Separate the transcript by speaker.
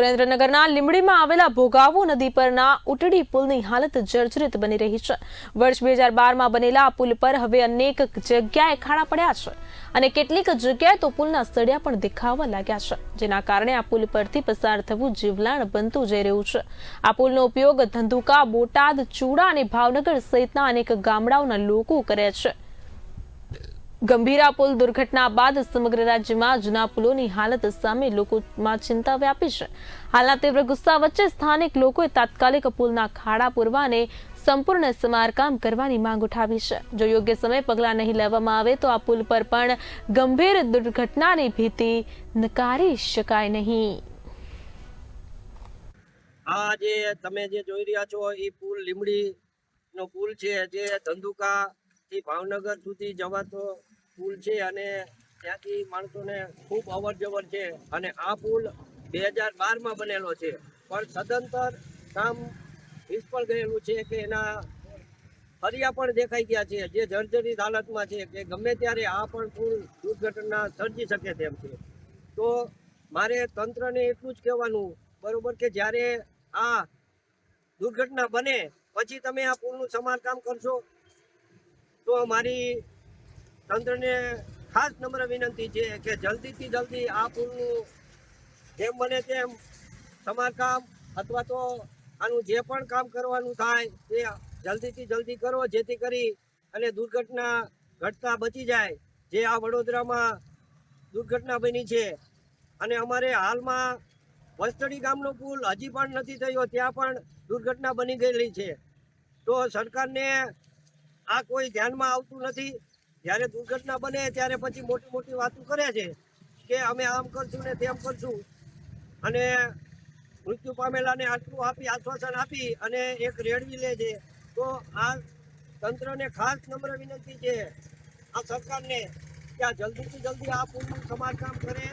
Speaker 1: સુરેન્દ્રનગરના લીંબડીમાં આવેલા ભોગાવો નદી પરના ઉટડી પુલની હાલત જર્જરિત બની રહી છે. વર્ષ બે હજાર બારમાં બનેલા આ પુલ પર હવે અનેક જગ્યાએ ખાડા પડ્યા છે અને કેટલીક જગ્યાએ તો પુલના સળિયા પણ દેખાવા લાગ્યા છે. જેના કારણે આ પુલ પરથી પસાર થવું જીવલાણ બનતું જઈ રહ્યું છે. આ પુલનો ઉપયોગ ધંધુકા, બોટાદ, ચૂડા અને ભાવનગર સહિતના અનેક ગામડાઓના લોકો કરે છે. ગંભીરા પુલ દુર્ઘટના બાદ સમગ્ર રાજ્યમાં જૂના પુલોની હાલત સામે લોકોમાં ચિંતા વ્યાપી છે. હાલના તીવ્ર ગુસ્સા વચ્ચે સ્થાનિક લોકોએ તાત્કાલિક પુલના ખાડા પૂરવા સંપૂર્ણ સમારકામ કરવાની માંગ ઉઠાવી છે. જો યોગ્ય સમય પગલાં નહીં લેવામાં આવે તો આ પુલ પર પણ ગંભીર દુર્ઘટનાની ભીતિ નકારી શકાય નહીં.
Speaker 2: આ જે તમે જે જોઈ રહ્યા છો, એ પુલ લીમડી નો પુલ છે, જે ધંધુકા થી ભાવનગર સુધી જવાતો પુલ છે અને ત્યાંથી માણસોને ખૂબ અવર જવર છે અને આ પુલ બે હજાર બારમાં બનેલો છે. પણ સદંતર કામ નિષ્ફળ ગયેલું છે કે એના ફરિયા પણ દેખાઈ ગયા છે, જે જર્જરિત હાલતમાં છે કે ગમે ત્યારે આ પણ પુલ દુર્ઘટના સર્જી શકે તેમ છે. તો મારે તંત્રને એટલું જ કહેવાનું, બરોબર કે જ્યારે આ દુર્ઘટના બને, પછી તમે આ પુલનું સમારકામ કરશો? તો મારી તંત્રને ખાસ નમ્ર વિનંતી છે કે જલ્દીથી જલ્દી આ પુલનું જેમ બને તેમ સમારકામ અથવા તો આનું જે પણ કામ કરવાનું થાય તે જલ્દીથી જલ્દી કરો, જેથી કરી અને દુર્ઘટના ઘટતા બચી જાય, જે આ વડોદરામાં દુર્ઘટના બની છે. અને અમારે હાલમાં વસ્તડી ગામનો પુલ હજી પણ નથી થયો, ત્યાં પણ દુર્ઘટના બની ગયેલી છે. તો સરકારને આ કોઈ ધ્યાનમાં આવતું નથી. જ્યારે દુર્ઘટના બને ત્યારે પછી મોટી મોટી વાતો કરે છે કે અમે આમ કરશું ને તેમ કરશું. અને મૃત્યુ પામેલાને આટલું આપી, આશ્વાસન આપી અને એક રેડવી લે છે. તો આ તંત્રને ખાસ નમ્ર વિનંતી છે આ સરકારને કે આ જલ્દીથી જલ્દી આ પુલનું સમારકામ કરે.